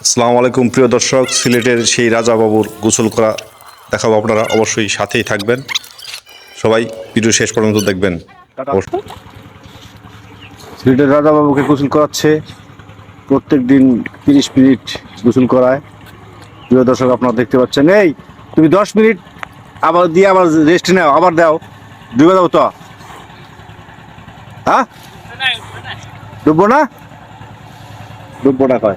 আসসালামু আলাইকুম প্রিয় দর্শক। সিলেটের সেই রাজা বাবুর গোসল করা দেখাবো আপনারা। অবশ্যই সাথেই থাকবেন। সবাই ভিডিও শেষ পর্যন্ত দেখবেন। অবশ্য- সিলেটের রাজাবাবুকে গোসল করাচ্ছে। প্রত্যেক দিন তিরিশ মিনিট গোসল করায়। প্রিয় দর্শক আপনারা দেখতে পাচ্ছেন। এই তুমি দশ মিনিট আবার দিয়ে আবার রেস্ট নাও আবার দাও। ডুবে দাও তো। হ্যাঁ? ডুববো না? ডুববো না কয়?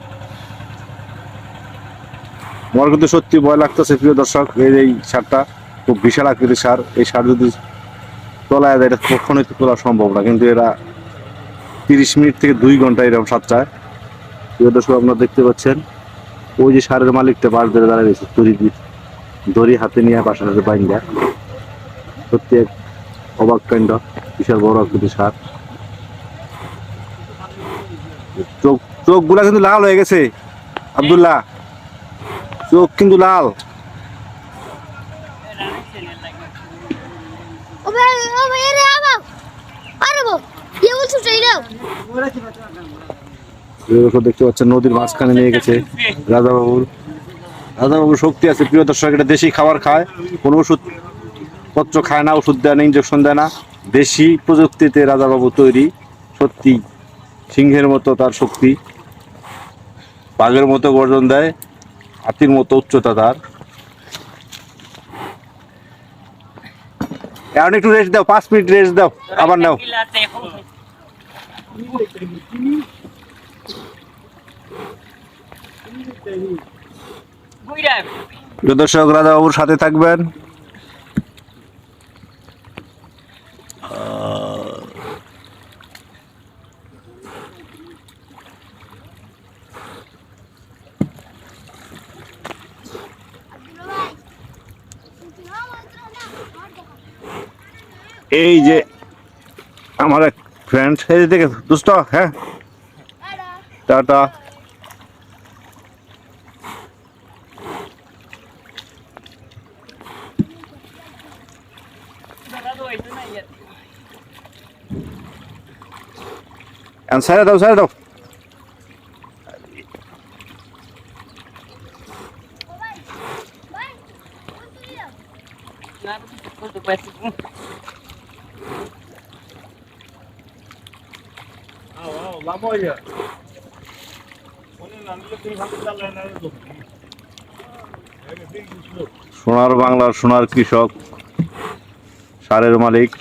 আমার কিন্তু সত্যি ভয় লাগতেছে, প্রিয় দর্শক, এই সারটা, খুব বিশাল আকৃতির সার। এই সার যদি তোলায় দেয়, এটা কখনোই তো তোলা সম্ভব না। কিন্তু এরা তিরিশ মিনিট থেকে দুই ঘণ্টা এরকম সাত চায়। প্রিয় দর্শক, আপনারা দেখতে পাচ্ছেন, ওই যে সারের মালিকটা পাশ ধরে দাঁড়িয়ে রয়েছে, দড়ি দিয়ে, দড়ি হাতে নিয়ে পাশে হাতে বাইন্দা। সত্যি এক অবাক কাণ্ড, বিশাল বড় আকৃতির সার। চোখ চোখগুলা কিন্তু লাল হয়ে গেছে, আব্দুল্লাহ। চোখ কিন্তু লাল। দেখতে পাচ্ছেন নদীর মাঝখানে নিয়ে গেছে রাজাবাবুর। রাজাবাবুর শক্তি আছে প্রিয় দর্শক এটা দেশি খাবার খায়। কোনো ওষুধ পত্র খায় না ওষুধ দেয় না ইঞ্জেকশন দেয় না। দেশি প্রযুক্তিতে রাজাবাবু তৈরি সত্যি সিংহের মতো তার শক্তি। বাঘের মতো গর্জন দেয়। হাতির মতো উচ্চতা তার। এখন একটু রেস্ট দাও পাঁচ মিনিট রেস্ট দাও আবার নাও। দর্শক রাজাবাবুর সাথে থাকবেন। এই যে আমার এক ফ্রেন্ড এই দেখে দুষ্ট হ্যাঁ? টাটা। সাইডে দাও সাইডে দাও। সোনার বাংলার সোনার কৃষক, সারের মালিক।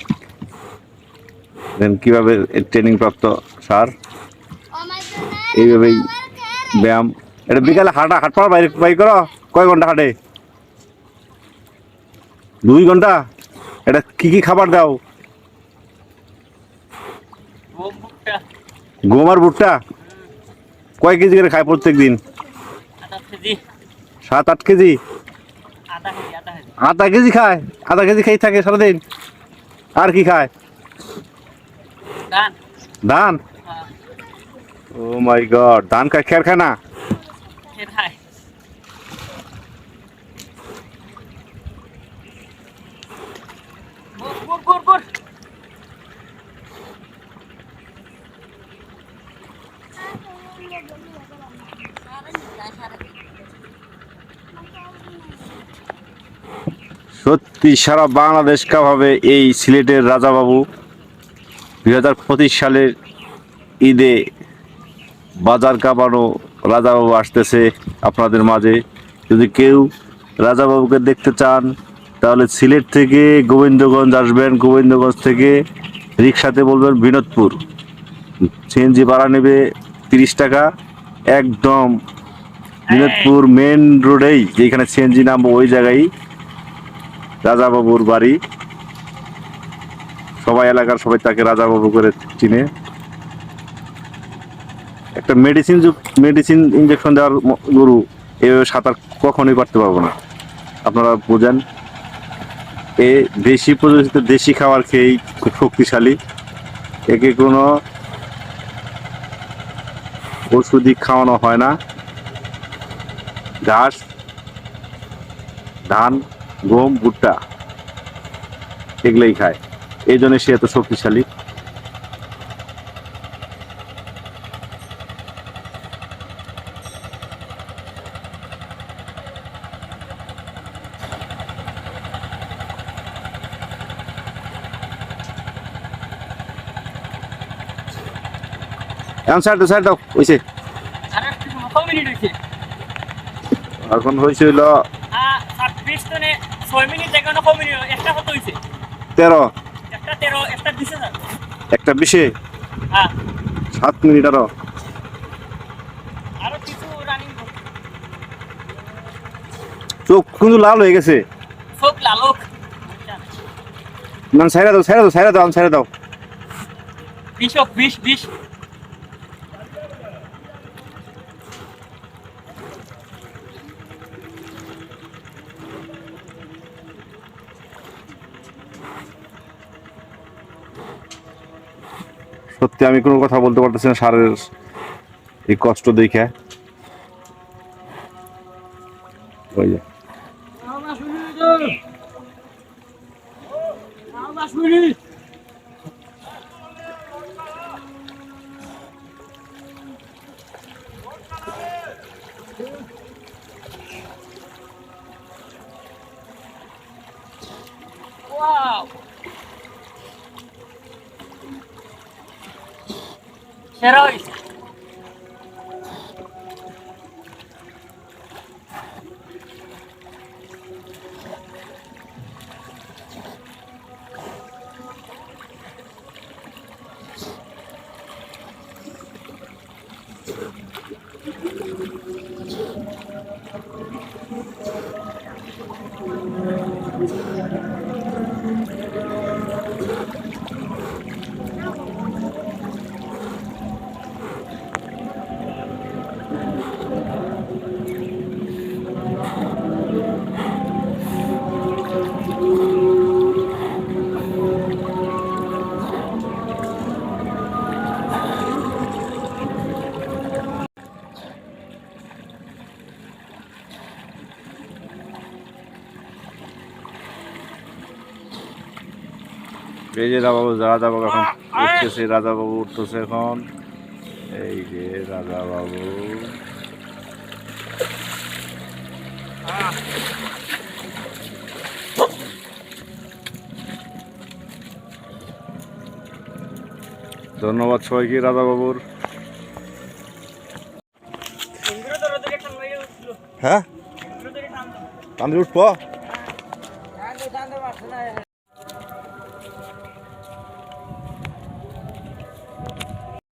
দেন কীভাবে ট্রেনিং প্রাপ্ত সার? এইভাবেই ব্যায়াম। এটা বিকালে হাঁটা হাঁট পাওয়ার বাইরে, বাইর করো। কয় ঘণ্টা হাঁটে? দুই ঘণ্টা? এটা কি কি খাবার দাও? গম আর ভুট্টা? কয় কেজি করে খায় প্রত্যেক দিন? সাত আট কেজি? আধা কেজি খায়? আধা কেজি খেয়ে থাকে সারাদিন? আর কি খায়? ধান। ও মাই গড ধান খায় খের খায় না? সত্যি সারা বাংলাদেশ কাভাবে এই সিলেটের রাজাবাবু। দুই হাজার পঁচিশ সালের ঈদে বাজার কাঁপানো রাজাবাবু আসতেছে আপনাদের মাঝে। যদি কেউ রাজাবাবুকে দেখতে চান, তাহলে সিলেট থেকে গোবিন্দগঞ্জ আসবেন। গোবিন্দগঞ্জ থেকে রিক্সাতে বলবেন বিনোদপুর। সিএনজি ভাড়া নেবে তিরিশ টাকা একদম বিনোদপুর মেন রোডেই, যেখানে সিএনজি নামবো ওই জায়গায় রাজাবাবুর বাড়ি। সবাই এলাকার সবাই তাকে রাজাবাবু করে চিনে। একটা মেডিসিন মেডিসিন ইঞ্জেকশন দেওয়ার গরু এভাবে সাঁতার কখনোই পারতে পারব না। আপনারা বোঝেন। এ দেশি প্রযুক্তিতে দেশি খাবার খেয়েই খুব শক্তিশালী। একে কোনো ওষুধই খাওয়ানো হয় না। ঘাস, ধান, গম, ভুট্টা এগুলোই খায়। এই জন্য সে এত শক্তিশালী। এখন দাও দাও হয়েছে এখন হয়েছে হইল তেরো। একটা বিশ সাত মিনিট আরও। চোখ কিন্তু লাল হয়ে গেছে। চোখ না সাইরা দাও সাইরা দাও সাইরা দাও সাইরা দাও। বিশ হোক বিশ বিশ। সত্যি আমি কোনো কথা বলতে পারতেছি না সারের এই কষ্ট দেখে। যে। ওয়াও সেরা হয়েছে এই যে রাজাবাবু রাজাবাবু এখন উঠতেছে রাজাবাবু উঠতেছে এখন। এই যে রাজাবাবু। ধন্যবাদ সবাইকে রাজাবাবুর। হ্যাঁ? দাও। উঠবো?